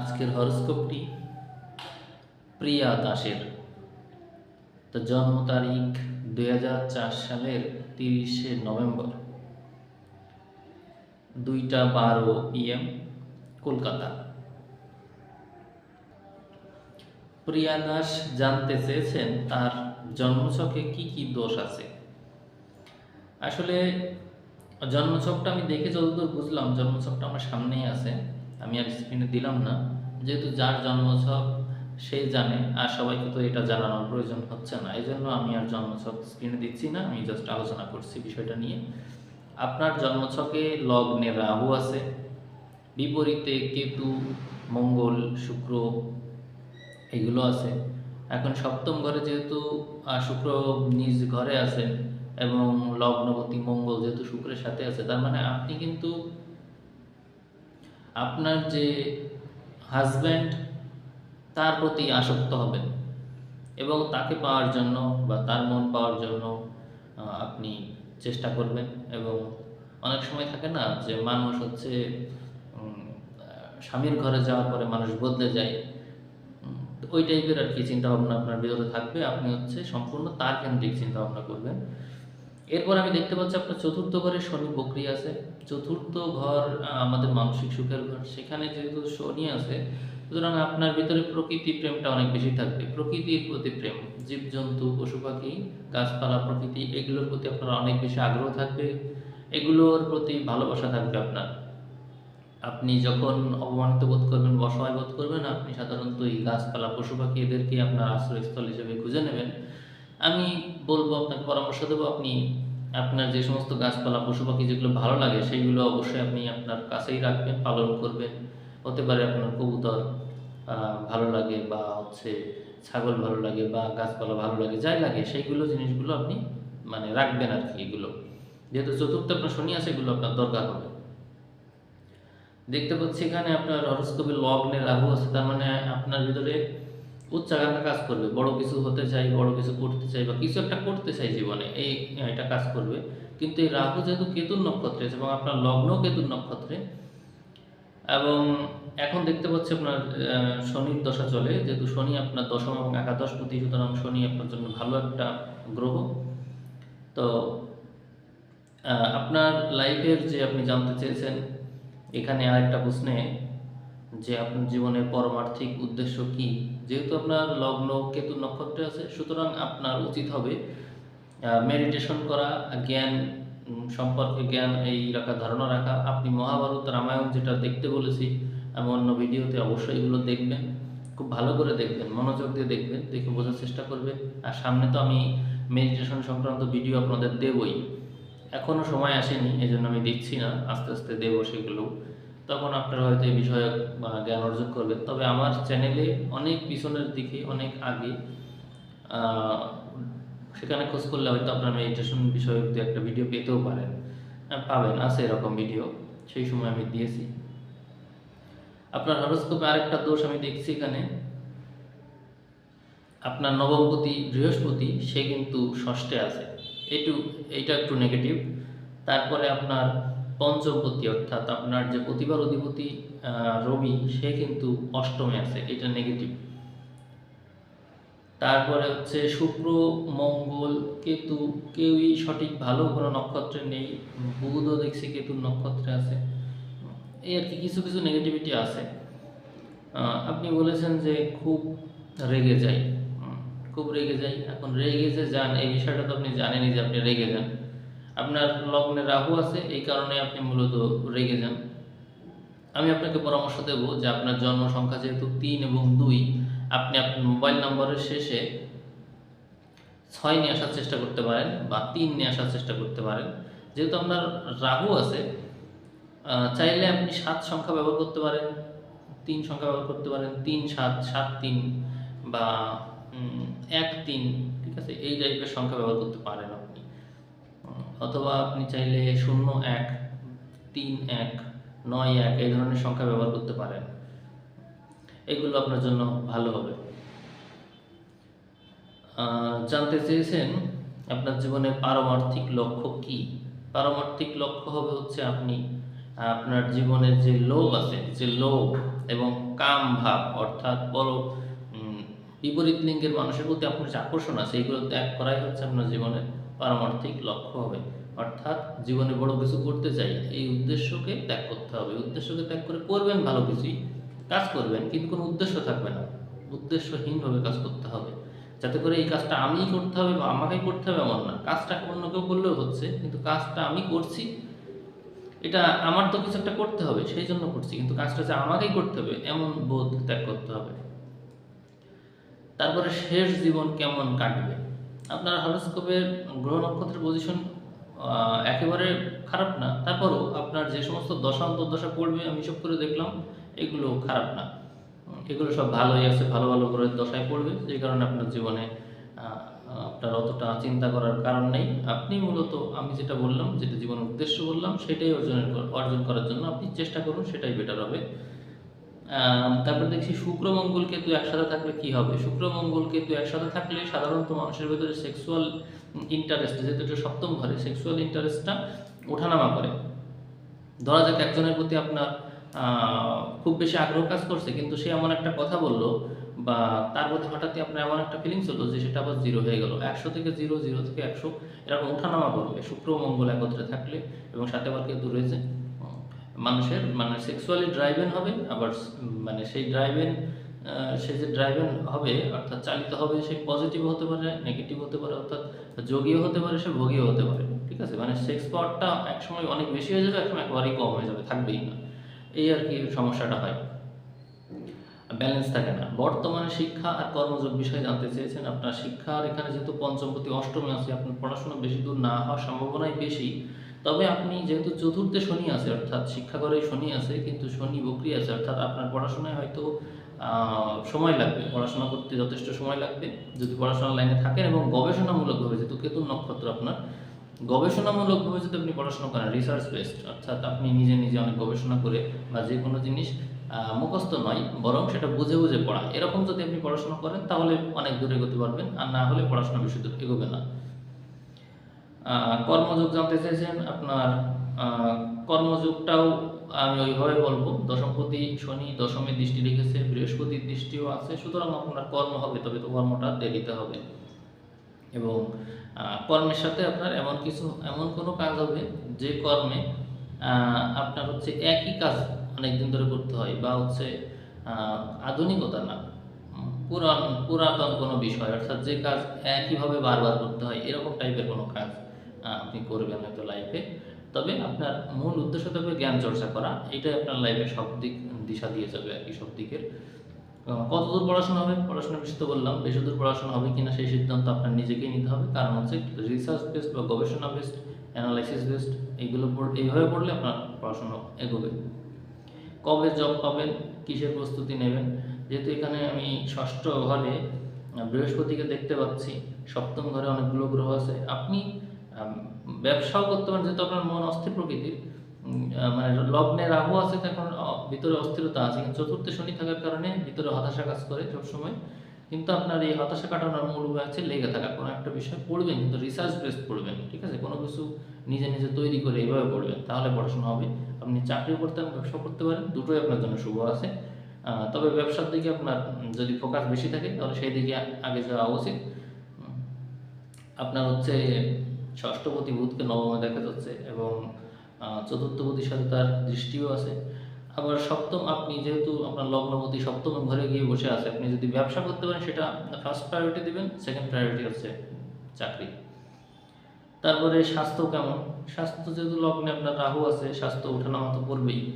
আজকের হরস্কোপটি প্রিয়া দাসের। তো জন্ম তারিখ দুই হাজার চার সালের তিরিশে নভেম্বর, দুইটা বারো পিএম কলকাতা। প্রিয়া দাস জানতে চেয়েছেন তার জন্মছকে কি কি দোষ আছে। আসলে জন্মছকটা আমি দেখে যতদূর বুঝলাম, জন্মছকটা আমার সামনেই আছে। আমি আর স্ক্রিনে দিলাম না। যেহেতু যার জন্মছক সে জানে, আর সবাইকে তো এটা জানানোর প্রয়োজন হচ্ছে না। এই জন্য আমি আর জন্মছক স্ক্রিনে দিচ্ছি না, আমি জাস্ট আলোচনা করছি বিষয়টা নিয়ে। আপনার জন্মছকে লগ্নে রাহু আছে, বিপরীতে কেতু, মঙ্গল, শুক্র এগুলো আছে। এখন সপ্তম ঘরে যেহেতু শুক্র নিজ ঘরে আছেন এবং লগ্নপতি মঙ্গল যেহেতু শুক্রের সাথে আছে, তার মানে আপনি কিন্তু আপনার যে হাজব্যান্ড তার প্রতি আসক্ত হবেন এবং তাকে পাওয়ার জন্য বা তার মন পাওয়ার জন্য আপনি চেষ্টা করবেন এবং অনেক সময় থাকে না যে মানুষ হচ্ছে স্বামীর ঘরে যাওয়ার পরে মানুষ বদলে যায়। ওই টাইপের আর কি চিন্তা ভাবনা আপনার ভিতরে থাকবে। আপনি হচ্ছে সম্পূর্ণ তার কেন্দ্রিক চিন্তা ভাবনা করবেন। এরপর আমি দেখতে পাচ্ছি আপনার চতুর্থ ঘরে শনি বকরি আছে। চতুর্থ ঘর আমাদের মানসিক সুখের ঘর। সেখানে যেহেতু শনি আছে, সুতরাং আপনার ভিতরে প্রকৃতি প্রেমটা অনেক বেশি থাকবে। প্রকৃতির প্রতি প্রেম, জীবজন্তু পশু পাখি গাছপালা, প্রকৃতি, এগুলোর প্রতি আপনার অনেক বেশি আগ্রহ থাকবে। এগুলোর প্রতি ভালোবাসা থাকবে আপনার। আপনি যখন অপমানিত বোধ করবেন অসহায় বোধ করবেন, আপনি সাধারণত এই গাছপালা পশু পাখি এদেরকে আপনার আশ্রয়স্থল হিসেবে খুঁজে নেবেন। আমি বলব, আপনাকে পরামর্শ দেবো, আপনি আপনার যে সমস্ত গাছপালা, পশু পাখি যেগুলো ভালো লাগে, সেইগুলো অবশ্যই আপনি আপনার কাছেই রাখবেন, পালন করবেন। হতে পারে আপনার কবুতর ভালো লাগে বা হচ্ছে ছাগল ভালো লাগে বা গাছপালা ভালো লাগে, যাই লাগে, সেইগুলো জিনিসগুলো আপনি মানে রাখবেন আর কি এগুলো। যেহেতু চতুর্থ আপনার শনি আছে, এগুলো আপনার দরকার হবে। দেখতে পাচ্ছি এখানে আপনার হরস্কোপে লগ্নে রাহু আছে, তার মানে আপনার ভিতরে উচ্চাকাঙ্ক্ষা কাজ করবে, বড় কিছু হতে চাই, বড় কিছু করতে চাই বা কিছু একটা করতে চাই জীবনে, এই এটা কাজ করবে। কিন্তু এই রাহু যেহেতু কেতুর নক্ষত্রে এবং আপনার লগ্ন কেতুর নক্ষত্রে, এবং এখন দেখতে পাচ্ছি আপনার শনির দশা চলে, যেহেতু শনি আপনার দশম এবং একাদশ প্রতি, সুতরাং শনি আপনার জন্য ভালো একটা গ্রহ। তো আপনার লাইফের যে আপনি জানতে চেয়েছেন, এখানে আরেকটা প্রশ্নে যে আপনার জীবনের পরমার্থিক উদ্দেশ্য কি? যেহেতু আপনার লগ্ন কেতু নক্ষত্রে আছে, সুতরাং আপনার উচিত হবে মেডিটেশন করা, জ্ঞান সম্পর্কে জ্ঞান এই রাখা, ধারণা রাখা। আপনি মহাভারত রামায়ণ যেটা দেখতে বলেছি, আমি অন্য ভিডিওতে অবশ্যই এগুলো দেখবেন, খুব ভালো করে দেখবেন, মনোযোগ দিয়ে দেখবেন, দেখে বোঝার চেষ্টা করবেন। আর সামনে তো আমি মেডিটেশন সংক্রান্ত ভিডিও আপনাদের দেবই। এখনও সময় আসেনি এই জন্য আমি দিচ্ছি না, আস্তে আস্তে দেবো সেগুলো। তখন আপনারা হয়তো এই বিষয়ে জ্ঞান অর্জন করবেন। তবে আমার চ্যানেলে অনেক পিছনের দিকে, অনেক আগে সেখানে খোঁজ করলে হয়তো আপনার মেডিটেশন বিষয়ে দু একটা ভিডিও পেতেও পারেন পাবেন। আছে এরকম ভিডিও সেই সময় আমি দিয়েছি। আপনার হরস্কোপে আরেকটা দোষ আমি দেখছি এখানে। আপনার নবমপতি, বৃহস্পতি, সে কিন্তু ষষ্ঠে আছে। একটু এইটা একটু নেগেটিভ তারপরে আপনার পঞ্চমপতি, অর্থাৎ আপনার যে প্রতিবার অধিপতি রবি, সে কিন্তু অষ্টমে আছে, এটা নেগেটিভ তারপরে হচ্ছে শুক্র, মঙ্গল, কেতু, কেউই সঠিক ভালো কোনো নক্ষত্রে নেই, বুধও দেখছি কেতুর নক্ষত্রে আছে, এই আর কি, কিছু কিছু নেগেটিভিটি আছে। আপনি বলেছেন যে খুব রেগে যাই খুব রেগে যাই, এখন রেগে যে যান, এই বিষয়টা তো আপনি জানেনই যে আপনি রেগে যান। আপনার লগ্নে রাহু আছে, এই কারণে আপনি মূলত রেগে যান। আমি আপনাকে পরামর্শ দেব যে আপনার জন্ম সংখ্যা যেহেতু তিন এবং দুই, আপনি আপনার মোবাইল নম্বরের শেষে ছয় নিয়ে আসার চেষ্টা করতে পারেন বা তিন নিয়ে আসার চেষ্টা করতে পারেন। যেহেতু আপনার রাহু আছে চাইলে আপনি সাত সংখ্যা ব্যবহার করতে পারেন, তিন সংখ্যা ব্যবহার করতে পারেন, তিন, সাত সাত, তিন বা এক, তিন, ঠিক আছে? এই টাইপের সংখ্যা ব্যবহার করতে পারেন আপনি। অথবা আপনি চাইলে শূন্য এক, তিন এক, নয় এক এই ধরনের সংখ্যা ব্যবহার করতে পারেন। এগুলো আপনার জন্য ভালো হবে। জানতে চেয়েছেন আপনার জীবনে পারমার্থিক লক্ষ্য কি? পারমার্থিক লক্ষ্য হবে হচ্ছে আপনি, আপনার জীবনের যে লোভ আছে, যে লোভ এবং কাম ভাব, অর্থাৎ বড় বিপরীত লিঙ্গের মানুষের প্রতি আপনার যে আকর্ষণ আছে এইগুলো ত্যাগ করাই হচ্ছে আপনার জীবনের পারমার্থিক লক্ষ্য হবে। অর্থাৎ জীবনে বড় কিছু করতে চাই, এই উদ্দেশ্যকে ত্যাগ করতে হবে। উদ্দেশ্যকে ত্যাগ করে করবেন ভালো কিছুই, কাজ করবেন, কিন্তু কোনো উদ্দেশ্য থাকবে না। উদ্দেশ্যহীনভাবে কাজ করতে হবে। যাতে করে এই কাজটা আমিই করতে হবে বা আমাকেই করতে হবে এমন না। কাজটা অন্য কেউ করলেও হচ্ছে, কিন্তু কাজটা আমি করছি। এটা আমার তো কিছু একটা করতে হবে, সেই জন্য করছি, কিন্তু কাজটা যে আমাকেই করতে হবে, এমন বোধ ত্যাগ করতে হবে। তারপরে শেষ জীবন কেমন কাটবে? আপনার হরস্কোপের গ্রহ নক্ষত্রের পজিশন একেবারে খারাপ না। তারপরও আপনার যে সমস্ত দশা, অন্তর্দশা পড়বে, আমি সব করে দেখলাম, এগুলো খারাপ না। এগুলো সব ভালোই আছে, ভালো ভালো গ্রহের দশায় পড়বে, যে কারণে আপনার জীবনে আপনার অতটা চিন্তা করার কারণ নেই। আপনি মূলত, আমি যেটা বললাম, যেটা জীবনের উদ্দেশ্য বললাম, সেটাই অর্জনের, অর্জন করার জন্য আপনি চেষ্টা করুন, সেটাই বেটার হবে। তারপর দেখছি শুক্র মঙ্গল কেতু একসাথে থাকলে কি হবে? শুক্র মঙ্গল কেতু একসাথে থাকলে সাধারণত মানুষের ভেতরে সেক্সুয়াল ইন্টারেস্ট যেহেতু এটা সপ্তম ঘরে সেক্সুয়াল ইন্টারেস্টটা ওঠানামা করে। ধরা যাক একজনের প্রতি আপনার খুব বেশি আগ্রহ কাজ করছে, কিন্তু সে এমন একটা কথা বলল বা তার প্রতি হঠাৎই আপনার এমন একটা ফিলিংস হলো যে সেটা আবার জিরো হয়ে গেল। একশো থেকে জিরো জিরো থেকে একশো এরকম ওঠানামা করবে শুক্র মঙ্গল একত্রে থাকলে এবং সাথে আবার কেতু রয়েছে। মানুষের মানে সেক্সুয়ালি ড্রাইভেন হবে, আবার মানে সেই ড্রাইভেন সে যে ড্রাইভেন হবে, অর্থাৎ চালিত হবে, সে পজিটিভ হতে পারে নেগেটিভ হতে পারে, অর্থাৎ যোগীও হতে পারে, সে ভোগীও হতে পারে, ঠিক আছে? মানে সেক্স পাওয়ারটা একসময় অনেক বেশি হয়ে যাবে, একসময় একেবারেই কম হয়ে যাবে, থাকবেই না। এই আর কি সমস্যাটা হয়। ব্যালেন্স থাকে না। বর্তমানে শিক্ষা আর কর্মযোগ বিষয়ে জানতে চেয়েছেন আপনার শিক্ষার এখানে যেহেতু পঞ্চমপতি অষ্টমে আছে, আপনার পড়াশোনা বেশি দূর না হওয়ার সম্ভাবনাই বেশি। তবে আপনি যেহেতু চতুর্থে শনি আছে, অর্থাৎ শিক্ষাঘরে শনি আছে, কিন্তু শনি বকরি আছে, অর্থাৎ আপনার পড়াশোনায় হয়তো সময় লাগবে। পড়াশোনা করতে যথেষ্ট সময় লাগবে। যদি পড়াশোনার লাইনে থাকেন এবং গবেষণামূলকভাবে, যেহেতু কেতুর নক্ষত্র আপনার, গবেষণামূলকভাবে যদি আপনি পড়াশোনা করেন রিসার্চ বেসড অর্থাৎ আপনি নিজে নিজে অনেক গবেষণা করে বা যে কোনো জিনিস মুখস্থ নয়, বরং সেটা বুঝে বুঝে পড়া। এরকম যদি আপনি পড়াশোনা করেন, তাহলে অনেক দূরে এগোতে পারবেন, আর না হলে পড়াশোনা বেশি দূর এগোবে না। কর্মযোগ জানতে চাইছেন, আপনার কর্মযোগটাও আমি ওইভাবে বলব। দশমপতি শনি দশমে দৃষ্টি রেখেছে, বৃহস্পতির দৃষ্টিও আছে, সুতরাং আপনার কর্ম হবে, তবে তো কর্মটা দেরিতে হবে। এবং কর্মের সাথে আপনার এমন কিছু, এমন কোনো কাজ হবে, যে কর্মে আপনার হচ্ছে একই কাজ অনেক দিন ধরে করতে হয়, বা হচ্ছে আধুনিকতা না পুরান পুরাতন কোনো বিষয়, অর্থাৎ যে কাজ একইভাবে বারবার করতে হয়, এরকম টাইপের কোনো কাজ। আপনি করবেন হয়তো লাইফে তবে আপনার মূল উদ্দেশ্য থাকবে জ্ঞান চর্চা করা। এটাই আপনার লাইফে সব দিক দিশা দিয়ে যাবে আর কি, সব দিকের। কতদূর পড়াশোনা হবে? পড়াশোনা বেশি তো বললাম। বেশি দূর পড়াশোনা হবে কিনা সেই সিদ্ধান্ত আপনার নিজেকেই নিতে হবে। কারণ হচ্ছে রিসার্চ বেসড বা গবেষণা বেসড অ্যানালাইসিস বেসড এইগুলো এইভাবে পড়লে আপনার পড়াশোনা এগোবে। কবে জব পাবেন? কিসের প্রস্তুতি নেবেন? যেহেতু এখানে আমি ষষ্ঠ ঘরে বৃহস্পতিকে দেখতে পাচ্ছি। সপ্তম ঘরে অনেকগুলো গ্রহ আছে। আপনি ব্যবসাও করতে পারেন, যেহেতু আপনার মন অস্থির প্রকৃতির মানে লগ্নে রাহু আছে, তো এখন ভিতরে অস্থিরতা আছে, কিন্তু চতুর্থ শনি থাকার কারণে ভিতরে হতাশা কাজ করে সবসময়। কিন্তু আপনার এই হতাশা কাটানোর মূল উপায় হচ্ছে লেগে থাকা, কোনো একটা বিষয় পড়বেন, কিন্তু রিসার্চ বেসড পড়বেন, ঠিক আছে? কোনো কিছু নিজে নিজে তৈরি করে এইভাবে পড়বেন, তাহলে পড়াশোনা হবে। আপনি চাকরিও করতে ব্যবসা করতে পারেন, দুটোই আপনার জন্য শুভ আছে। তবে ব্যবসার দিকে আপনার যদি ফোকাস বেশি থাকে, তাহলে সেই দিকে আগে যাওয়া উচিত। আপনার হচ্ছে ষষ্ঠপতি বুধকে নবমে দেখা যাচ্ছে এবং আহ, চতুর্থপতির সাথে তার দৃষ্টিও আছে। আবার সপ্তম আপনি যেহেতু আপনার লগ্নপতি সপ্তম ঘরে গিয়ে বসে আছে আপনি যদি ব্যবসা করতে পারেন সেটা ফার্স্ট প্রায়োরিটি দিবেন সেকেন্ড প্রায়োরিটি হচ্ছে চাকরি। তারপরে স্বাস্থ্য কেমন? স্বাস্থ্য যেহেতু লগ্নে আপনার রাহু আছে স্বাস্থ্য ওঠানামা তো করবেই।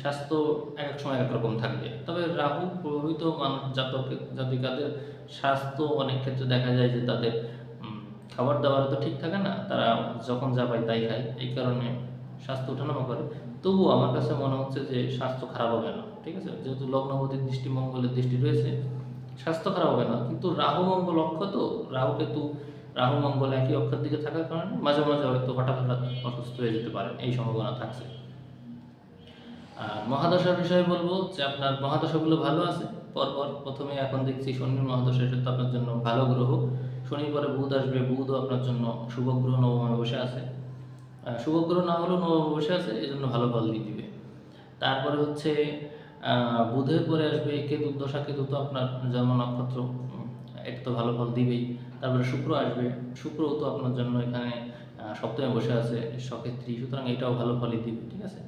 স্বাস্থ্য এক এক সময় এক রকম থাকবে। তবে রাহু প্রভাবিত মানুষ জাতক জাতিকাদের স্বাস্থ্য অনেক ক্ষেত্রে দেখা যায় যে তাদের খাবার দাবার তো ঠিক থাকে না, তারা যখন যা পায় তাই খায়, এই কারণে স্বাস্থ্য ওঠানামা করে। তবুও আমার কাছে মনে হচ্ছে যে স্বাস্থ্য খারাপ হবে না, ঠিক আছে? যেহেতু লগ্নপতির দৃষ্টি মঙ্গলের দৃষ্টি রয়েছে, স্বাস্থ্য খারাপ হবে না। কিন্তু রাহু মঙ্গল অক্ষ তো, রাহু কেতু, রাহু মঙ্গল একই অক্ষের দিকে থাকার কারণে মাঝে মাঝে হয়তো হঠাৎ হঠাৎ অসুস্থ হয়ে যেতে পারেন, এই সম্ভাবনা থাকছে। আর মহাদশার বিষয়ে বলব যে আপনার মহাদশাগুলো ভালো আছে পরপর প্রথমে এখন দেখছি শনির মহাদশা, এটা তো আপনার জন্য ভালো গ্রহ। শনির পরে বুধ আসবে, বুধও আপনার জন্য শুভ গ্রহ নবমে বসে আছে। শুভ গ্রহ না হলেও নবম বসে আছে, এই জন্য ভালো ফল দিয়ে দিবে। তারপরে হচ্ছে বুধের পরে আসবে কেতু, দশা কেতু তো আপনার জন্ম নক্ষত্র এটা তো ভালো ফল দিবেই। তারপরে শুক্র আসবে শুক্র তো আপনার জন্য এখানে সপ্তমে বসে আছে সক্ষেত্রী সুতরাং এটাও ভালো ফলই দিবে, ঠিক আছে?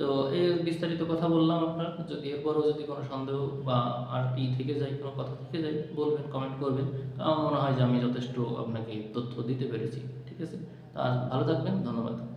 তো এই বিস্তারিত কথা বললাম আপনার, যদি এরপরও যদি কোনো সন্দেহ বা আর কি থেকে যায়, কোনো কথা থেকে যায়, বলবেন কমেন্ট করবেন। তো আমার মনে হয় যে আমি যথেষ্ট আপনাকে তথ্য দিতে পেরেছি, ঠিক আছে? তা ভালো থাকবেন, ধন্যবাদ।